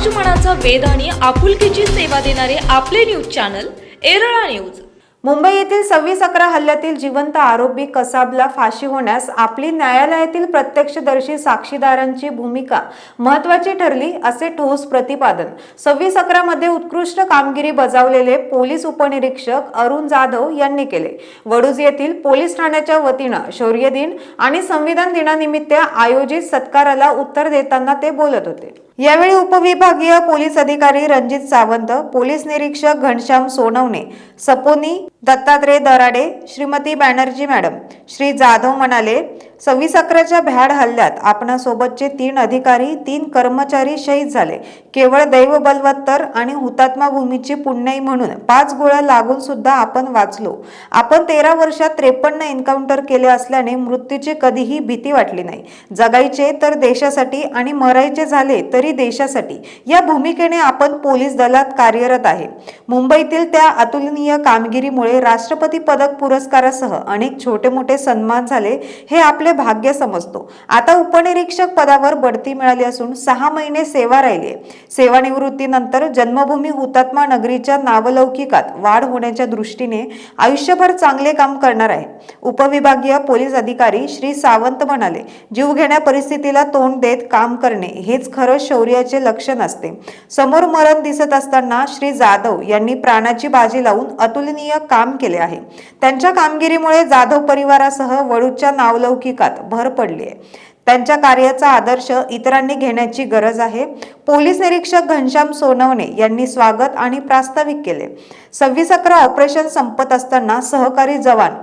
समाजमनाचा वेध आणि आपुलकीची सेवा देणारे आपले न्यूज चॅनल एरळा न्यूज. मुंबई येथील सव्वीस अकरा हल्ल्यातील जिवंत आरोपी कसाबला फाशी होण्यास आपली न्यायालयातील प्रत्यक्षदर्शी साक्षीदारांची भूमिका महत्वाची ठरली असे ठोस प्रतिपादन. सव्वीस अकरामध्ये उत्कृष्ट कामगिरी बजावलेले पोलीस उपनिरीक्षक अरुण जाधव यांनी केले. वडूज येथील पोलीस ठाण्याच्या वतीनं शौर्य दिन आणि संविधान दिनानिमित्त आयोजित सत्काराला उत्तर देताना ते बोलत होते. यावेळी उपविभागीय पोलीस अधिकारी रणजित सावंत पोलीस निरीक्षक घनश्याम सोनवणे सपोनी दत्तात्रय दराडे श्रीमती बॅनर्जी मॅडम श्री जाधव म्हणाले सव्वीस अकराच्या भ्याड हल्ल्यात आपणासोबतचे तीन अधिकारी तीन कर्मचारी शहीद झाले. केवळ दैव बलवत्तर आणि हुतात्मा भूमीची पुण्याई म्हणून पाच गोळ्या लागून सुद्धा आपण वाचलो. आपण तेरा वर्षात त्रेपन्न एन्काउंटर केले असल्याने मृत्यूची कधीही भीती वाटली नाही. जगायचे तर देशासाठी आणि मरायचे झाले तरी देशासाठी. या भूमिकेने आपण पोलीस दलात कार्यरत आहे. मुंबईतील त्या अतुलनीय कामगिरीमुळे राष्ट्रपती पदक पुरस्कारासह अनेक छोटे मोठे सन्मान झाले. हे आपले भाग्य समजतो. आता उपनिरीक्षक पदावर बढती मिळाली असून सहा महिने सेवा राहिली सेवानिवृत्तीनंतर जन्मभूमी हुतात्मा नगरीच्या नावलौकिकात वाढ होण्याच्या दृष्टीने आयुष्यभर चांगले काम करणार आहे. उपविभागीय पोलीस अधिकारी श्री सावंत म्हणाले जीवघेण्या परिस्थितीला तोंड देत काम करणे हेच खरं शौर्याचे लक्षण असते. समोर मरण दिसत असताना श्री जाधव यांनी प्राणाची बाजी लावून अतुलनीय काम केले आहे. त्यांच्या कामगिरीमुळे जाधव परिवारासह वडूच्या नावलौकिकात भर पडली आहे. त्यांच्या कार्याचा आदर्श इतरांनी घेण्याची गरज आहे. पोलीस निरीक्षक घनश्याम सोनवणे यांनी स्वागत आणि प्रास्ताविक केले. सव्वीस अकरा ऑपरेशन संपत असताना सहकारी जवान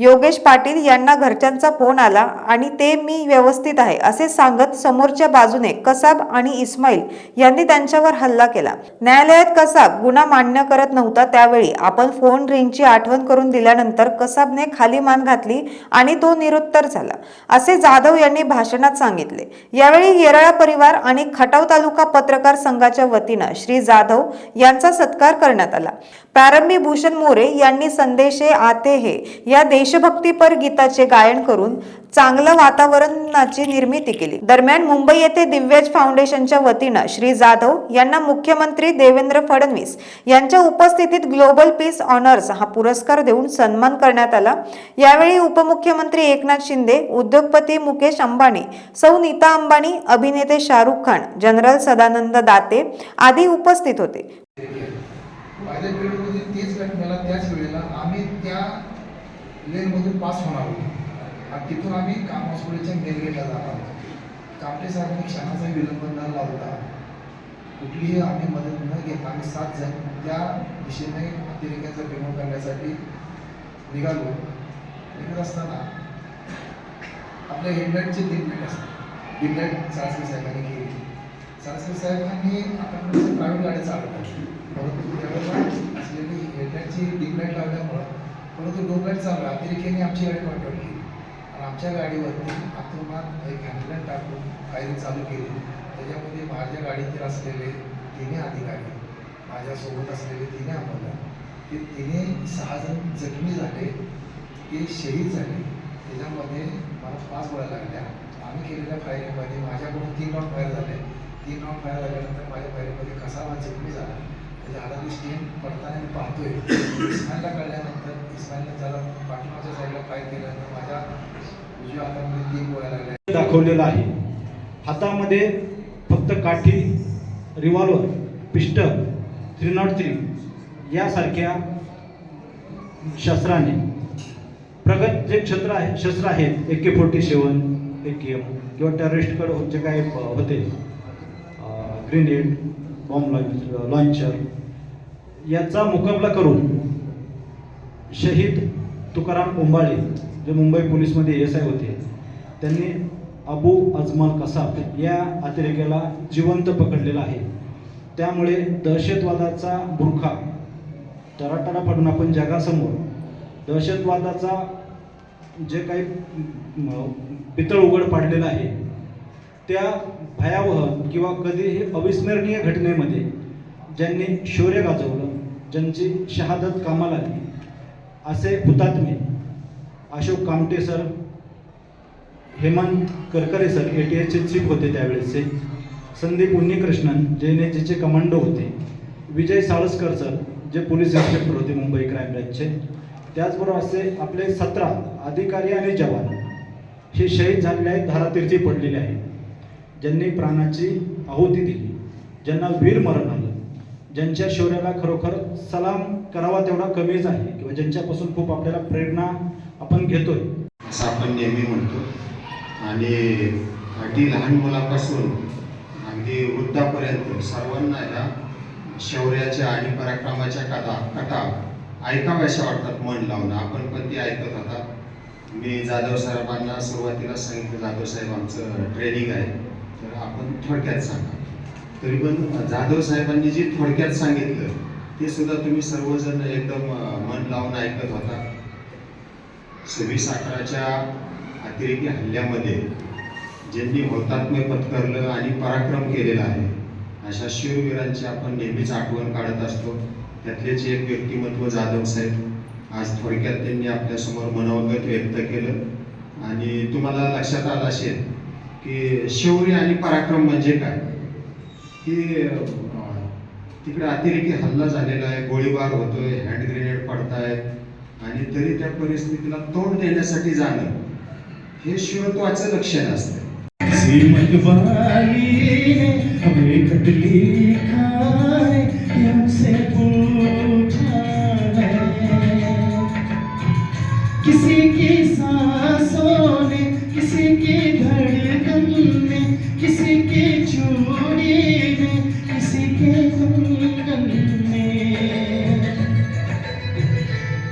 योगेश पाटील यांना घरच्यांचा फोन आला आणि ते मी व्यवस्थित आहे असे सांगत समोरच्या बाजूने कसाब आणि इस्माईल यांनी त्यांच्यावर हल्ला केला. न्यायालयात कसाब गुन्हा मान्य करत नव्हता त्यावेळी. आपण फोन रिंगची आठवण करून दिल्यानंतर कसाबने खाली मान घातली आणि तो निरुत्तर झाला असे जाधव यांनी भाषणात सांगितले. यावेळी येरळा परिवार आणि खटाव तालुका पत्रकार संघाच्या वतीनं श्री जाधव यांचा सत्कार करण्यात आला. प्रारंभी भूषण मोरे यांनी संदेशे आते हे या देशभक्तीपर गीताचे गायन करून चांगलं वातावरणाची निर्मिती केली. दरम्यान मुंबई येथे दिव्यज फाउंडेशनच्या वतीनं श्री जाधव यांना मुख्यमंत्री देवेंद्र फडणवीस यांच्या उपस्थितीत ग्लोबल पीस ऑनर्स हा पुरस्कार देऊन सन्मान करण्यात आला. यावेळी उपमुख्यमंत्री एकनाथ शिंदे उद्योगपती मुकेश अंबानी सौ नीता अंबानी अभिनेते शाहरुख खान जनरल सदानंद दाते आदी उपस्थित होते. पास होणार होतो. आणि तिथून आम्ही कामहॉस्पिटलच्या मेन गेटला जाणार होतो. कामटे साहेबांनी क्षणाचा विलंब न लावता कुठलीही आम्ही मदत न घेता आम्ही सात जण त्या दिशेने अतिरेक्याचा बिमो करण्यासाठी निघालो. निघत असताना आपल्या हेडलाईटचे तीन मिनिट असतात. हेडलाईट साळसकर साहेबांनी केली. साळसकर साहेबांनी आपण प्रायव्हेट गाड्या चालवतात. परंतु त्यावेळेला असलेली हेडलाईटची डिमलाईट लावल्यामुळं परंतु डोंगर चालू आहे. अतिरेक्याने आमची गाडी पाठवली. केली आणि आमच्या गाडीवरती आतोनात एक हँडलाईट टाकून फायरिंग चालू केली. त्याच्यामध्ये माझ्या गाडीतील असलेले तिन्ही अधिकारी माझ्यासोबत असलेले तिन्ही अंमलदार ते तिन्ही सहा जण जखमी झाले. ते शहीद झाले. त्याच्यामध्ये मला पाच गोळ्या लागल्या. आम्ही केलेल्या फायरिंगमध्ये माझ्याकडून तीन राऊंड फायर झाले. तीन राऊंड फायर झाल्यानंतर माझ्या फायरिंगमध्ये कसा जखमी झाला? त्याच्या हातातली स्टेन पडताना मी पाहतोय. इस्माईलला कळल्यानंतर इस्माईलने त्याला पाठीमागच्या साईडला फायर केल्यानंतर माझ्या उजव्या हातामध्ये तीन गोळ्या लागल्या. दाखवलेला आहे. हातामध्ये फक्त काठी revolver pistol three not three यासारख्या शस्त्राने. प्रगत जे क्षेत्र आहे शस्त्र आहेत ए के फोर्टी सेवन ए के एम किंवा टेररिस्टकडे जे काय होते. ग्रेनेड बॉम्ब लॉन्च लॉन्चर याचा मुकाबला करून शहीद तुकाराम कुंभाळे जे मुंबई पोलीसमध्ये एस आय होते त्यांनी अबू अजमल कसाब या अतिरेक्याला जिवंत पकडलेला आहे. त्यामुळे दहशतवादाचा बुरखा टराटरा पडून आपण जगासमोर दहशतवादाचा जे काही पितळ उघड पाडलेलं आहे त्या भयावह किंवा कधीही अविस्मरणीय घटनेमध्ये ज्यांनी शौर्य गाजवलं ज्यांची शहादत कामाला आली असे हुतात्मे Ashok Kamte sir Hemant Karkare sir A T एचचे चीफ होते त्यावेळेसचे संदीप उन्नीकृष्णन जे एन एचचे कमांडो होते विजय साळसकर सर जे पोलीस इन्स्पेक्टर होते मुंबई क्राईम ब्रँचचे. त्याचबरोबर असे आपले सतरा अधिकारी आणि जवान हे शहीद झालेले आहेत धारातीर्थी पडलेले आहेत. ज्यांनी प्राणाची आहुती दिली ज्यांना वीर मरण आलं ज्यांच्या शौर्याला खरोखर सलाम करावा तेवढा कमीच आहे किंवा ज्यांच्यापासून खूप आपल्याला प्रेरणा आपण घेतोय. असं आपण नेहमी म्हणतो. आणि अगदी लहान मुलापासून अगदी वृद्धापर्यंत सर्वांना या शौर्याच्या आणि पराक्रमाच्या कथा कथा ऐकाव्याशा वाटतात मन लावून. आपण पण ती ऐकत आता मी जाधव साहेबांना सुरुवातीला सांगितलं जाधव साहेब आमचं ट्रेनिंग आहे. तर आपण थोडक्यात सांगा. तरी पण जाधव साहेबांनी जे थोडक्यात सांगितलं ते सुद्धा तुम्ही सर्वजण एकदम मन लावून ऐकत होता. सव्वीस अकराच्या अतिरेकी हल्ल्यामध्ये ज्यांनी हौतात्म्य पत्करलं आणि पराक्रम केलेला आहे अशा शिववीरांची आपण नेहमीच आठवण काढत असतो. त्यातलेच एक व्यक्तिमत्व जाधव साहेब आज थोडक्यात त्यांनी आपल्यासमोर मनोगत व्यक्त केलं. आणि तुम्हाला लक्षात आलं असेल की शौर्य आणि पराक्रम म्हणजे काय? की तिकडे अतिरेकी हल्ला झालेला आहे गोळीबार होतोय हँड ग्रेनेड पडतायत आणि तरी त्या परिस्थितीला तोंड देण्यासाठी जाणं हे शिवत्वाचं लक्षण असतं.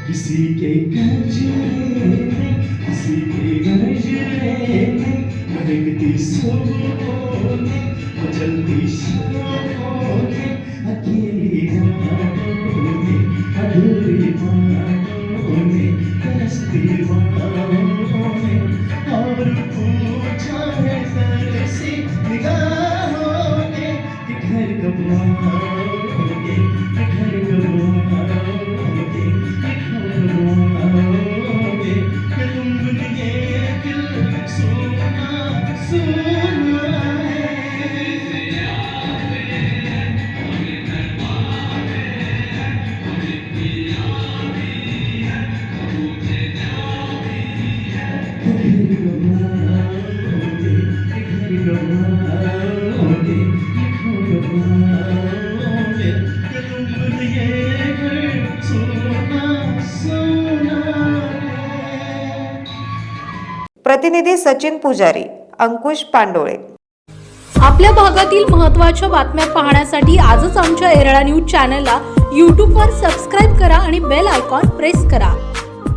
किसी के गजरे किसी के गजरे में महकती सुबहों में मचलती शामों अकेली रातों में अधूरी प्रतिनिधी सचिन पुजारी अंकुश पांडोळे. आपल्या भागातील महत्त्वाच्या बातम्या पाहण्यासाठी आजच आमच्या एरळा न्यूज चॅनलला यूट्यूबवर सबस्क्राईब करा आणि बेल आयकॉन प्रेस करा.